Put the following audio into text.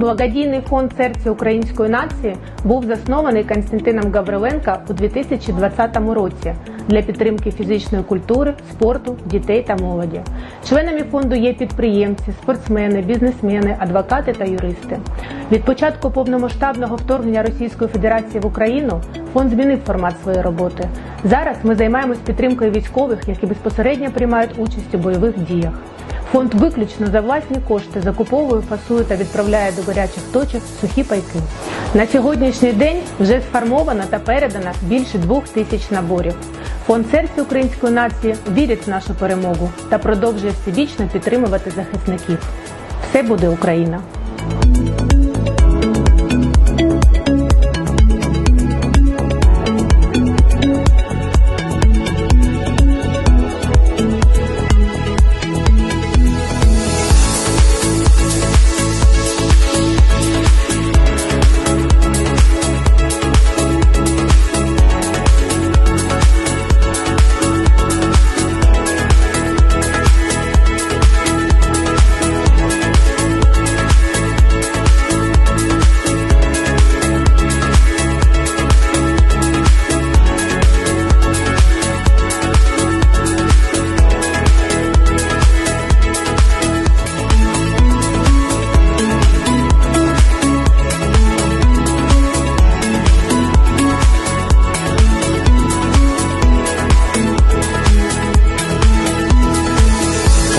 Благодійний фонд серця української нації був заснований Константином Гавриленка у 2020 році для підтримки фізичної культури, спорту, дітей та молоді. Членами фонду є підприємці, спортсмени, бізнесмени, адвокати та юристи. Від початку повномасштабного вторгнення Російської Федерації в Україну фонд змінив формат своєї роботи. Зараз ми займаємось підтримкою військових, які безпосередньо приймають участь у бойових діях. Фонд виключно за власні кошти закуповує, фасує та відправляє до гарячих точок сухі пайки. На сьогоднішній день вже сформовано та передано більше двох тисяч наборів. Фонд серця української нації вірить в нашу перемогу та продовжує всебічно підтримувати захисників. Все буде Україна!